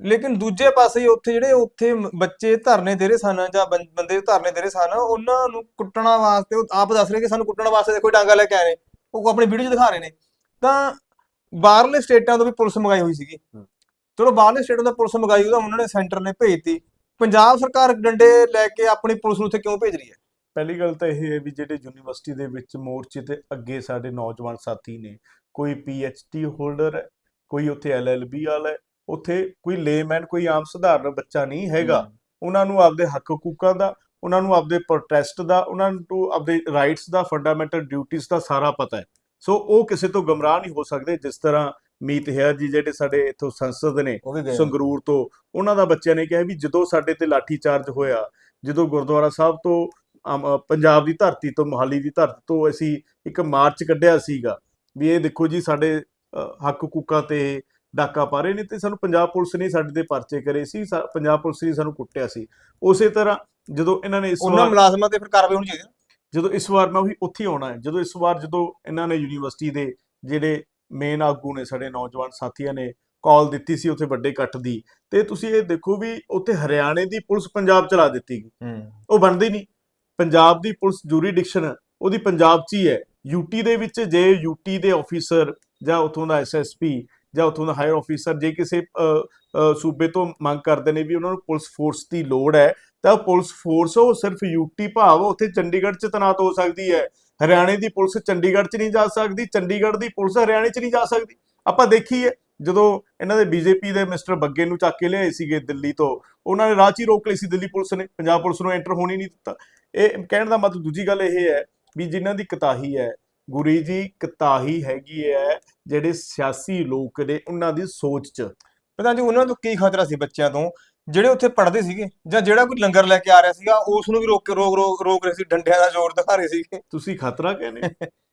ਲੇਕਿਨ ਦੂਜੇ ਪਾਸੇ ਉੱਥੇ ਜਿਹੜੇ ਉੱਥੇ ਬੱਚੇ ਧਰਨੇ ਦੇ ਰਹੇ ਸਨ ਜਾਂ ਬੰਦੇ ਧਰਨੇ ਦੇ ਰਹੇ ਸਨ, ਉਹਨਾਂ ਨੂੰ ਕੁੱਟਣਾ ਵਾਸਤੇ ਆਪ ਦੱਸ ਰਹੇ ਕਿ ਸਾਨੂੰ ਕੁੱਟਣ ਵਾਸਤੇ ਕੋਈ ਡਾਂਗਾ ਲੈ ਕੇ ਆਏ ਨੇ, ਉਹ ਆਪਣੀ ਵੀਡੀਓ 'ਚ ਦਿਖਾ ਰਹੇ ਨੇ। ਤਾਂ ਬਾਹਰਲੇ ਸਟੇਟਾਂ ਤੋਂ ਵੀ ਪੁਲਿਸ ਮੰਗਾਈ ਹੋਈ ਸੀਗੀ। ਚਲੋ ਬਾਹਰਲੇ ਸਟੇਟਾਂ ਤੋਂ ਪੁਲਿਸ ਮੰਗਾਈ ਉਹਦਾ ਉਹਨਾਂ ਨੇ ਸੈਂਟਰ ਨੇ ਭੇਜਤੀ। ਪੰਜਾਬ ਸਰਕਾਰ ਡੰਡੇ ਲੈ ਕੇ ਆਪਣੀ ਪੁਲਿਸ ਨੂੰ ਉੱਥੇ ਕਿਉਂ ਭੇਜ ਰਹੀ ਹੈ? ਪਹਿਲੀ ਗੱਲ ਤਾਂ ਇਹ ਹੈ ਵੀ ਜਿਹੜੇ ਯੂਨੀਵਰਸਿਟੀ ਦੇ ਵਿੱਚ ਮੋਰਚੇ ਤੇ ਅੱਗੇ ਸਾਡੇ ਨੌਜਵਾਨ ਸਾਥੀ ਨੇ ਕੋਈ ਡੀ ਹੋਲਡਰ ਹੈ ਕੋਈ ਉੱਥੇ ਐਲਐਲਬੀ ਵਾਲਾ ਹੈ ਉੱਥੇ ਕੋਈ ਲੇਮੈਨ ਕੋਈ ਆਮ ਸਧਾਰਨ ਬੱਚਾ ਨਹੀਂ ਹੈਗਾ। ਉਹਨਾਂ ਨੂੰ ਆਪਦੇ ਹੱਕ ਹਕੂਕਾਂ ਦਾ ਉਹਨਾਂ ਨੂੰ ਆਪਦੇ ਪ੍ਰੋਟੈਸਟ ਦਾ ਉਹਨਾਂ ਨੂੰ ਆਪਦੇ ਰਾਈਟਸ ਦਾ ਫੰਡਾਮੈਂਟਲ ਡਿਊਟੀਆਂ ਦਾ ਸਾਰਾ ਪਤਾ ਹੈ। ਸੋ ਉਹ ਕਿਸੇ ਤੋਂ ਗਮਰਾਹ ਨਹੀਂ ਹੋ ਸਕਦੇ ਜਿਸ ਤਰ੍ਹਾਂ ਮੀਤ ਹੈਰ ਜੀ ਜਿਹੜੇ ਸਾਡੇ ਇੱਥੋਂ ਸੰਸਦ ਨੇ ਸੰਗਰੂਰ ਤੋਂ ਉਹਨਾਂ ਦਾ ਬੱਚਿਆਂ ਨੇ ਕਿਹਾ ਵੀ ਜਦੋਂ ਸਾਡੇ ਤੇ ਲਾਠੀ ਚਾਰਜ ਹੋਇਆ ਜਦੋਂ ਗੁਰਦੁਆਰਾ ਸਾਹਿਬ ਤੋਂ ਪੰਜਾਬ ਦੀ ਧਰਤੀ ਤੋਂ ਮੋਹਾਲੀ ਦੀ ਧਰਤੀ ਤੋਂ ਅਸੀਂ ਇੱਕ ਮਾਰਚ ਕੱਢਿਆ ਸੀਗਾ ਵੀ ਇਹ ਦੇਖੋ ਜੀ ਸਾਡੇ ਹੱਕ ਹਕੂਕਾਂ ਤੇ ਡਾਕਾ ਪਾ ਰਹੇ ਨੇ ਤੇ ਸਾਨੂੰ ਪੰਜਾਬ ਪੁਲਿਸ ਨੇ ਸਾਡੇ ਦੇ ਪਰਚੇ ਕਰੇ ਸੀ ਪੰਜਾਬ ਪੁਲਿਸ ਨੇ ਸਾਨੂੰ ਕੁੱਟਿਆ ਸੀ। ਉਸੇ ਤਰ੍ਹਾਂ ਜਦੋਂ ਇਹਨਾਂ ਨੇ ਇਸ ਉਹਨਾਂ ਮੁਲਾਜ਼ਮਾਂ ਤੇ ਫਿਰ ਕਾਰਵਾਈ ਹੋਣੀ ਚਾਹੀਦੀ ਜਦੋਂ ਇਸ ਵਾਰ ਮੈਂ ਉਹੀ ਉੱਥੇ ਆਉਣਾ ਹੈ ਜਦੋਂ ਇਸ ਵਾਰ ਜਦੋਂ ਇਹਨਾਂ ਨੇ ਯੂਨੀਵਰਸਿਟੀ ਦੇ ਜਿਹੜੇ ਮੇਨ ਆਗੂ ਨੇ ਸਾਡੇ ਨੌਜਵਾਨ ਸਾਥੀਆਂ ਨੇ ਕਾਲ ਦਿੱਤੀ ਸੀ ਉੱਥੇ ਵੱਡੇ ਇਕੱਠ ਦੀ ਤੇ ਤੁਸੀਂ ਇਹ ਦੇਖੋ ਵੀ ਉੱਥੇ ਹਰਿਆਣੇ ਦੀ ਪੁਲਿਸ ਪੰਜਾਬ ਚਲਾ ਦਿੱਤੀ ਗਈ। ਉਹ ਬਣਦੀ ਨਹੀਂ। ਪੰਜਾਬ ਦੀ ਪੁਲਿਸ ਜੂਰੀਡਿਕਸ਼ਨ ਉਹਦੀ ਪੰਜਾਬ 'ਚ ਹੀ ਹੈ। ਯੂਟੀ ਦੇ ਵਿੱਚ ਜੇ ਯੂਟੀ ਦੇ ਆਫੀਸਰ ਜਾਂ ਉਥੋਂ ਦਾ ਐਸਐਸਪੀ ਜਾਂ ਉਥੋਂ ਦਾ ਹਾਇਰ ਆਫੀਸਰ ਜੇ ਕਿਸੇ ਸੂਬੇ ਤੋਂ ਮੰਗ ਕਰਦੇ ਨੇ ਵੀ ਉਹਨਾਂ ਨੂੰ ਪੁਲਿਸ ਫੋਰਸ ਦੀ ਲੋੜ ਹੈ। ਤਾਂ ਪੁਲਿਸ ਫੋਰਸ ਉਹ ਸਿਰਫ ਯੂਟੀ ਭਾਵ ਉੱਥੇ ਚੰਡੀਗੜ੍ਹ 'ਚ ਤੈਨਾਤ ਹੋ ਸਕਦੀ ਹੈ। ਹਰਿਆਣੇ ਦੀ ਪੁਲਿਸ ਚੰਡੀਗੜ੍ਹ 'ਚ ਨਹੀਂ ਜਾ ਸਕਦੀ, ਚੰਡੀਗੜ੍ਹ ਦੀ ਪੁਲਿਸ ਹਰਿਆਣੇ 'ਚ ਨਹੀਂ ਜਾ ਸਕਦੀ। ਆਪਾਂ ਦੇਖੀਏ, ਜਦੋਂ ਇਹਨਾਂ ਦੇ ਬੀਜੇਪੀ ਦੇ ਮਿਸਟਰ ਬੱਗੇ ਨੂੰ ਚੱਕ ਕੇ ਲਿਆਏ ਸੀਗੇ ਦਿੱਲੀ ਤੋਂ, ਉਹਨਾਂ ਨੇ ਰਾਹ 'ਚ ਹੀ ਰੋਕ ਲਈ ਸੀ ਦਿੱਲੀ ਪੁਲਿਸ ਨੇ, ਪੰਜਾਬ ਪੁਲਿਸ ਨੂੰ ਐਂਟਰ ਹੋਣੀ ਨਹੀਂ ਦਿੱਤਾ। ਇਹ ਕਹਿਣ ਦਾ ਮਤਲਬ ਦੂਜੀ ਗੱਲ ਇਹ ਹੈ ਵੀ ਜਿਨ੍ਹਾਂ ਦੀ ਕਤਾਹੀ ਹੈ ਗੁਰੀ ਜੀ ਕਤਾਹੀ ਹੈਗੀ ਹੈ, ਜਿਹੜੇ ਸਿਆਸੀ ਲੋਕ ਨੇ ਉਹਨਾਂ ਦੀ ਸੋਚ 'ਚ। ਪਤਾ ਜੀ ਉਹਨਾਂ ਤੋਂ ਕੀ ਖਤਰਾ ਸੀ ਬੱਚਿਆਂ ਤੋਂ ਜਿਹੜੇ ਉੱਥੇ ਪੜ੍ਹਦੇ ਸੀਗੇ ਜਾਂ ਜਿਹੜਾ ਕੋਈ ਲੰਗਰ ਲੈ ਕੇ ਆ ਰਿਹਾ ਸੀਗਾ ਉਸ ਨੂੰ ਵੀ ਰੋਕ ਕੇ ਰੋਕ ਰੋਕ ਰੋਕ ਰਹੇ ਸੀ ਡੰਡਿਆਂ ਦਾ ਜ਼ੋਰ ਦਿਖਾ ਰਹੇ ਸੀਗੇ। ਤੁਸੀਂ ਖਤਰਾ ਕਹਿੰਦੇ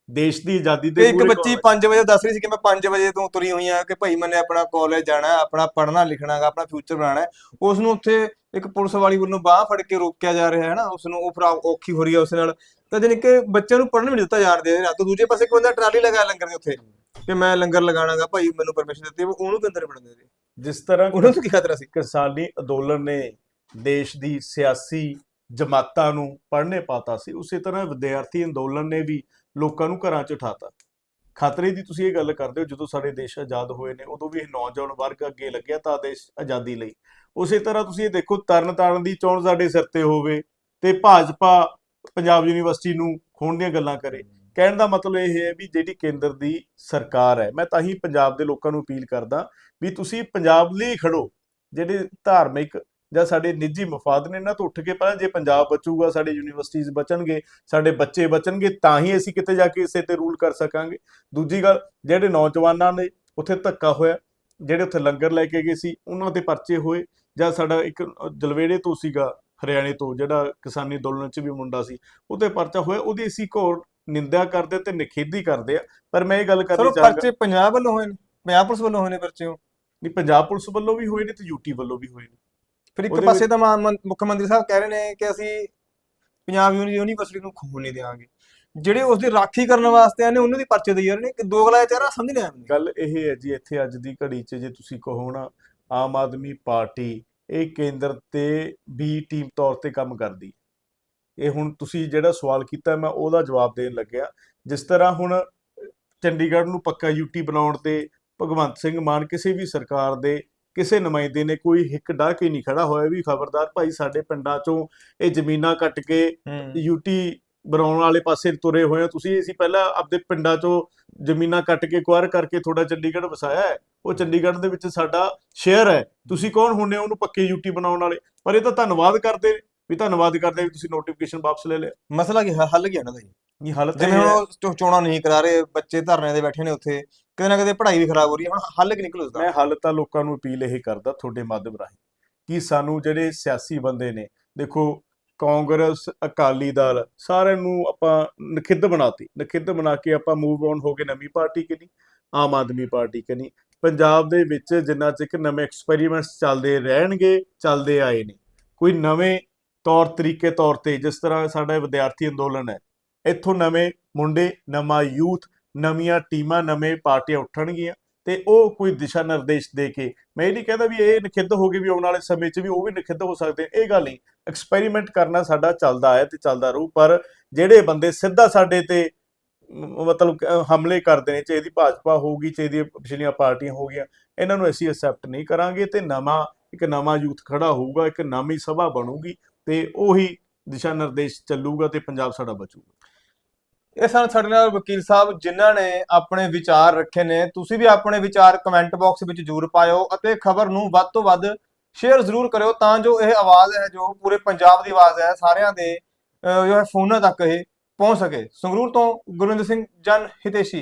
ਦੇਸ਼ ਦੀ ਆਜ਼ਾਦੀ ਤੇ ਦੇ ਇੱਕ ਬੱਚੀ ਕੌਣ 5 ਵਜੇ ਦੱਸ ਰਹੀ ਸੀ ਕਿ ਮੈਂ 5 ਵਜੇ ਤੋਂ ਤੁਰੀ ਹੋਈ ਆ ਕਿ ਭਾਈ ਮੈਨੇ ਆਪਣਾ ਕਾਲਜ ਜਾਣਾ ਹੈ, ਆਪਣਾ ਪੜ੍ਹਨਾ ਲਿਖਣਾ ਹੈ ਆਪਣਾ ਫਿਊਚਰ ਬਣਾਉਣਾ ਹੈ। ਉਸ ਨੂੰ ਉੱਥੇ ਇੱਕ ਪੁਲਿਸ ਵਾਲੀ ਵੱਲੋਂ ਬਾਹ ਫੜ ਕੇ ਰੋਕਿਆ ਜਾ ਰਿਹਾ ਹੈ ਨਾ ਉਸ ਨੂੰ ਉਹ ਫਿਰ ਔਖੀ ਹੋ ਰਹੀ ਹੈ ਉਸ ਨਾਲ। ਤਾਂ ਜਾਣੀ ਕਿ ਬੱਚਿਆਂ ਨੂੰ ਪੜ੍ਹਨ ਵੀ ਨਹੀਂ ਦਿੱਤਾ ਜਾਣ ਦੇ ਰਿਹਾ ਤਾਂ ਦੂਜੇ ਪਾਸੇ ਕੋਈ ਬੰਦਾ ਟਰਾਲੀ ਲਗਾਇਆ ਲੰਗਰ ਦੇ ਉੱਥੇ ਕਿ ਮੈਂ ਲੰਗਰ ਲਗਾਣਾਗਾ ਭਾਈ ਮੈਨੂੰ ਪਰਮਿਸ਼ਨ ਦਿੱਤੀ ਹੈ, ਉਹਨੂੰ ਕਿੰਦਰ ਪੜਨ ਦੇ ਜਿਸ ਤਰ੍ਹਾਂ ਉਹਨਾਂ ਨੂੰ ਕੀ ਖਤਰਾ ਸੀ ਕਿਸਾਨੀ ਅੰਦੋਲਨ ਨੇ ਦੇਸ਼ ਦੀ ਸਿਆਸੀ ਜਮਾਤਾਂ ਨੂੰ ਪੜ੍ਹਨੇ ਪਾਤਾ ਸੀ ਉਸੇ ਤਰ੍ਹਾਂ ਵਿਦਿਆਰਥੀ ਅੰਦੋਲਨ ਨੇ ਵੀ ਲੋਕਾਂ ਨੂੰ ਘਰਾਂ 'ਚ ਉਠਾਤਾ। ਖਤਰੇ ਦੀ ਤੁਸੀਂ ਇਹ ਗੱਲ ਕਰਦੇ ਹੋ ਜਦੋਂ ਸਾਡੇ ਦੇਸ਼ ਆਜ਼ਾਦ ਹੋਏ ਨੇ ਉਦੋਂ ਵੀ ਇਹ ਨੌਜਵਾਨ ਵਰਗ ਅੱਗੇ ਲੱਗਿਆ ਤਾਂ ਦੇਸ਼ ਆਜ਼ਾਦੀ ਲਈ। ਉਸੇ ਤਰ੍ਹਾਂ ਤੁਸੀਂ ਇਹ ਦੇਖੋ ਤਰਨ ਤਾਰਨ ਦੀ ਚੋਣ ਸਾਡੇ ਸਿਰ ਤੇ ਹੋਵੇ ਤੇ ਭਾਜਪਾ ਪੰਜਾਬ ਯੂਨੀਵਰਸਿਟੀ ਨੂੰ ਖੋਣ ਦੀਆਂ ਗੱਲਾਂ ਕਰੇ। ਕਹਿਣ ਦਾ ਮਤਲਬ ਇਹ ਹੈ ਵੀ ਜਿਹੜੀ ਕੇਂਦਰ ਦੀ ਸਰਕਾਰ ਹੈ ਮੈਂ ਤਾਂ ਹੀ ਪੰਜਾਬ ਦੇ ਲੋਕਾਂ ਨੂੰ ਅਪੀਲ ਕਰਦਾ ਵੀ ਤੁਸੀਂ ਪੰਜਾਬ ਲਈ ਖੜੋ ਜਿਹੜੇ ਧਾਰਮਿਕ ਜਾਂ ਸਾਡੇ ਨਿੱਜੀ ਮਫਾਦ ਨੇ ਇਹਨਾਂ ਤੋਂ ਉੱਠ ਕੇ ਪਹਿਲਾਂ ਜੇ ਪੰਜਾਬ ਬਚੂਗਾ ਸਾਡੇ ਯੂਨੀਵਰਸਿਟੀਜ਼ ਬਚਣਗੇ ਸਾਡੇ ਬੱਚੇ ਬਚਣਗੇ ਤਾਂ ਹੀ ਅਸੀਂ ਕਿਤੇ ਜਾ ਕੇ ਇਸੇ ਤੇ ਰੂਲ ਕਰ ਸਕਾਂਗੇ। ਦੂਜੀ ਗੱਲ ਜਿਹੜੇ ਨੌਜਵਾਨਾਂ ਨੇ ਉੱਥੇ ਧੱਕਾ ਹੋਇਆ ਜਿਹੜੇ ਉੱਥੇ ਲੰਗਰ ਲੈ ਕੇ ਗਏ ਸੀ ਉਹਨਾਂ 'ਤੇ ਪਰਚੇ ਹੋਏ ਜਾਂ ਸਾਡਾ ਇੱਕ ਅ, ਜਲਵੇੜੇ ਤੋਂ ਸੀਗਾ ਹਰਿਆਣੇ ਤੋਂ ਜਿਹੜਾ ਕਿਸਾਨੀ ਅੰਦੋਲਨ 'ਚ ਵੀ ਮੁੰਡਾ ਸੀ ਉਹਦੇ ਪਰਚਾ ਹੋਇਆ ਉਹਦੀ ਅਸੀਂ ਘੋਰ ਨਿੰਦਿਆ ਕਰਦੇ ਤੇ ਨਿਖੇਧੀ ਕਰਦੇ ਆ। ਪਰ ਮੈਂ ਇਹ ਗੱਲ ਸਰ ਕਰਨੀ ਚਾਹਾਂਗਾ ਪਰਚੇ ਪੰਜਾਬ ਵੱਲੋਂ ਹੋਏ ਨੇ। ਪੰਜਾਬ ਪੁਲਿਸ ਵੱਲੋਂ ਹੋਏ ਨੇ ਪਰਚੇ ਉਹ। ਨਹੀਂ ਪੰਜਾਬ ਪੁਲਿਸ ਵੱਲੋਂ ਵੀ ਹੋਏ ਨੇ ਤੇ ਯੂਟੀ ਵੱਲੋਂ ਵੀ ਹੋਏ ਨੇ। ਫਿਰ ਇੱਕ ਪਾਸੇ ਤਾਂ ਮੁੱਖ ਮੰਤਰੀ ਸਾਹਿਬ ਕਹਿ ਰਹੇ ਨੇ ਕਿ ਅਸੀਂ ਪੰਜਾਬ ਯੂਨੀ- ਯੂਨੀਵਰਸਿਟੀ ਨੂੰ ਖੋਣ ਨਹੀਂ ਦੇਵਾਂਗੇ ਜਿਹੜੇ ਉਸ ਦੀ ਰਾਖੀ ਕਰਨ ਵਾਸਤੇ ਆਨੇ ਉਹਨਾਂ ਦੀ ਪਰਚੇ ਦੇ ਯਾਰ ਨੇ ਕਿ ਦੋਗਲਾ ਚਿਹਰਾ ਸਮਝ ਨਹੀਂ ਮੈਨੂੰ ਗੱਲ ਇਹ ਹੈ ਜੀ ਇੱਥੇ ਅੱਜ ਦੀ ਘੜੀ 'ਚ ਜੇ ਤੁਸੀਂ ਕਹੋ ਨਾ ਆਮ ਆਦਮੀ ਪਾਰਟੀ ਇਹ ਕੇਂਦਰ ਤੇ ਵੀ ਟੀਮ ਤੌਰ ਤੇ ਕੰਮ ਕਰਦੀ ਇਹ ਹੁਣ ਤੁਸੀਂ ਜਿਹੜਾ ਸਵਾਲ ਕੀਤਾ ਮੈਂ ਉਹਦਾ ਜਵਾਬ ਦੇਣ ਲੱਗਿਆ। ਜਿਸ ਤਰ੍ਹਾਂ ਹੁਣ ਚੰਡੀਗੜ੍ਹ ਨੂੰ ਪੱਕਾ ਯੂਟੀ ਬਣਾਉਣ ਤੇ ਭਗਵੰਤ ਸਿੰਘ ਮਾਨ ਕਿਸੇ ਵੀ ਸਰਕਾਰ ਦੇ ਕਿਸੇ ਨੁਮਾਇੰਦੇ ਨੇ ਕੋਈ ਹਿੱਕ ਡਾਹ ਕੇ ਨਹੀਂ ਖੜਾ ਹੋਇਆ ਵੀ ਖਬਰਦਾਰ ਭਾਈ ਸਾਡੇ ਪਿੰਡਾਂ 'ਚੋਂ ਇਹ ਜ਼ਮੀਨਾਂ ਕੱਟ ਕੇ ਯੂਟੀ ਬਣਾਉਣ ਵਾਲੇ ਪਾਸੇ ਤੁਰੇ ਹੋਏ ਹੋ ਤੁਸੀਂ ਅਸੀਂ ਪਹਿਲਾਂ ਆਪਦੇ ਪਿੰਡਾਂ 'ਚੋਂ ਜ਼ਮੀਨਾਂ ਕੱਟ ਕੇ ਕੁਆਰ ਕਰਕੇ ਤੁਹਾਡਾ ਚੰਡੀਗੜ੍ਹ ਵਸਾਇਆ ਹੈ। ਉਹ ਚੰਡੀਗੜ੍ਹ ਦੇ ਵਿੱਚ ਸਾਡਾ ਸ਼ਹਿਰ ਹੈ। ਤੁਸੀਂ ਕੌਣ ਹੁੰਨੇ ਹੋ ਉਹਨੂੰ ਪੱਕੇ ਯੂਟੀ ਬਣਾਉਣ ਵਾਲੇ? ਪਰ ਇਹ ਤਾਂ ਧੰਨਵਾਦ ਕਰਦੇ ਵੀ ਧੰਨਵਾਦ ਕਰਦੇ ਵੀ ਤੁਸੀਂ ਨੋਟੀਫਿਕੇਸ਼ਨ ਵਾਪਸ ਲੈ ਲਿਆ। ਮਸਲਾ ਕੀ? ਹੱਲ ਕੀ ਇਹਨਾਂ ਦਾ ਜੀ? ਇਹ ਹਾਲਤ ਜਿਵੇਂ ਹੁਣ ਉਹ ਚੋ- ਚੋਣਾਂ ਨਹੀਂ ਕਰਾ ਰਹੇ ਬੱਚੇ ਧਰਨੇ ਦੇ ਬੈਠੇ ਨੇ ਉੱਥੇ ਕਿਤੇ ਨਾ ਕਿਤੇ ਪੜ੍ਹਾਈ ਵੀ ਖਰਾਬ ਹੋ ਰਹੀ ਹੈ ਹੁਣ ਹੱਲ ਕੀ ਨਿਕਲੂ ਉਸਦਾ? ਮੈਂ ਹਾਲ ਤਾਂ ਲੋਕਾਂ ਨੂੰ ਅਪੀਲ ਇਹ ਕਰਦਾ ਤੁਹਾਡੇ ਮਾਧਿਅਮ ਰਾਹੀਂ ਕਿ ਸਾਨੂੰ ਜਿਹੜੇ ਸਿਆਸੀ ਬੰਦੇ ਨੇ ਦੇਖੋ ਕਾਂਗਰਸ ਅਕਾਲੀ ਦਲ ਸਾਰਿਆਂ ਨੂੰ ਆਪਾਂ ਨਖਿੱਧ ਬਣਾਤੀ। ਨਖਿੱਧ ਬਣਾ ਕੇ ਆਪਾਂ ਮੂਵ ਔਨ ਹੋ ਗਏ ਨਵੀਂ ਪਾਰਟੀ ਕਨੀ ਆਮ ਆਦਮੀ ਪਾਰਟੀ ਕਨੀ ਪੰਜਾਬ ਦੇ ਵਿੱਚ ਜਿੰਨਾ ਚਿਰ ਨਵੇਂ ਐਕਸਪੈਰੀਮੈਂਟਸ ਚੱਲਦੇ ਰਹਿਣਗੇ ਚੱਲਦੇ ਆਏ ਨੇ। ਕੋਈ ਨਵੇਂ ਤੌਰ ਤਰੀਕੇ ਤੌਰ ਤੇ ਜਿਸ ਤਰ੍ਹਾਂ ਸਾਡਾ ਵਿਦਿਆਰਥੀ ਅੰਦੋਲਨ ਹੈ, ਇੱਥੋਂ ਨਵੇਂ ਮੁੰਡੇ, ਨਵਾਂ ਯੂਥ, ਨਵੀਆਂ ਟੀਮਾਂ, ਨਵੇਂ ਪਾਰਟੀਆਂ ਉੱਠਣਗੀਆਂ ਤੇ ਉਹ ਕੋਈ ਦਿਸ਼ਾ ਨਿਰਦੇਸ਼ ਦੇ ਕੇ, ਮੈਂ ਇਹ ਨਹੀਂ ਕਹਿੰਦਾ ਵੀ ਇਹ ਨਿਖਿੱਧ ਹੋ ਗਈ ਵੀ ਆਉਣ ਵਾਲੇ ਸਮੇਂ 'ਚ ਵੀ ਉਹ ਵੀ ਨਿਖਿੱਧ ਹੋ ਸਕਦੇ ਇਹ ਗੱਲ ਨਹੀਂ ਐਕਸਪੈਰੀਮੈਂਟ ਕਰਨਾ ਸਾਡਾ ਚੱਲਦਾ ਹੈ ਤੇ ਚੱਲਦਾ ਰਹੂ, ਪਰ ਜਿਹੜੇ ਬੰਦੇ ਸਿੱਧਾ ਸਾਡੇ ਤੇ ਮਤਲਬ ਹਮਲੇ ਕਰਦੇ ਨੇ, ਚਾਹੇ ਇਹਦੀ ਭਾਜਪਾ ਹੋਊਗੀ, ਚਾਹੇ ਇਹਦੀਆਂ ਪਿਛਲੀਆਂ ਪਾਰਟੀਆਂ ਹੋ ਗਈਆਂ ਇਹਨਾਂ ਨੂੰ ਅਸੀਂ ਐਕਸੈਪਟ ਨਹੀਂ ਕਰਾਂਗੇ ਤੇ ਨਵਾਂ, ਇੱਕ ਨਵਾਂ ਯੂਥ ਖੜਾ ਹੋਊਗਾ, ਇੱਕ ਨਵੀਂ ਸਭਾ ਬਣੂਗੀ ਤੇ ਉਹੀ ਦਿਸ਼ਾ ਨਿਰਦੇਸ਼ ਚੱਲੂਗਾ ਤੇ ਪੰਜਾਬ ਸਾਡਾ ਬਚੂਗਾ। ਇਹ ਸਨ ਸਾਡੇ ਨਾਲ ਵਕੀਲ ਸਾਹਿਬ, ਜਿਨ੍ਹਾਂ ਨੇ ਆਪਣੇ ਵਿਚਾਰ ਰੱਖੇ ਨੇ। ਤੁਸੀਂ ਵੀ ਆਪਣੇ ਵਿਚਾਰ ਕਮੈਂਟ ਬਾਕਸ ਵਿੱਚ ਜ਼ਰੂਰ ਪਾਇਓ ਅਤੇ ਖਬਰ ਨੂੰ ਵੱਧ ਤੋਂ ਵੱਧ ਸ਼ੇਅਰ ਜ਼ਰੂਰ ਕਰਿਓ ਤਾਂ ਜੋ ਇਹ ਆਵਾਜ਼ ਹੈ, ਜੋ ਪੂਰੇ ਪੰਜਾਬ ਦੀ ਆਵਾਜ਼ ਹੈ, ਸਾਰਿਆਂ ਦੇ ਜੋ ਹੈ ਫੋਨਾਂ ਤੱਕ ਇਹ ਪਹੁੰਚ ਸਕੇ। ਸੰਗਰੂਰ ਤੋਂ ਗੁਰਵਿੰਦਰ ਸਿੰਘ, ਜਨ ਹਿਤੇਸ਼ੀ।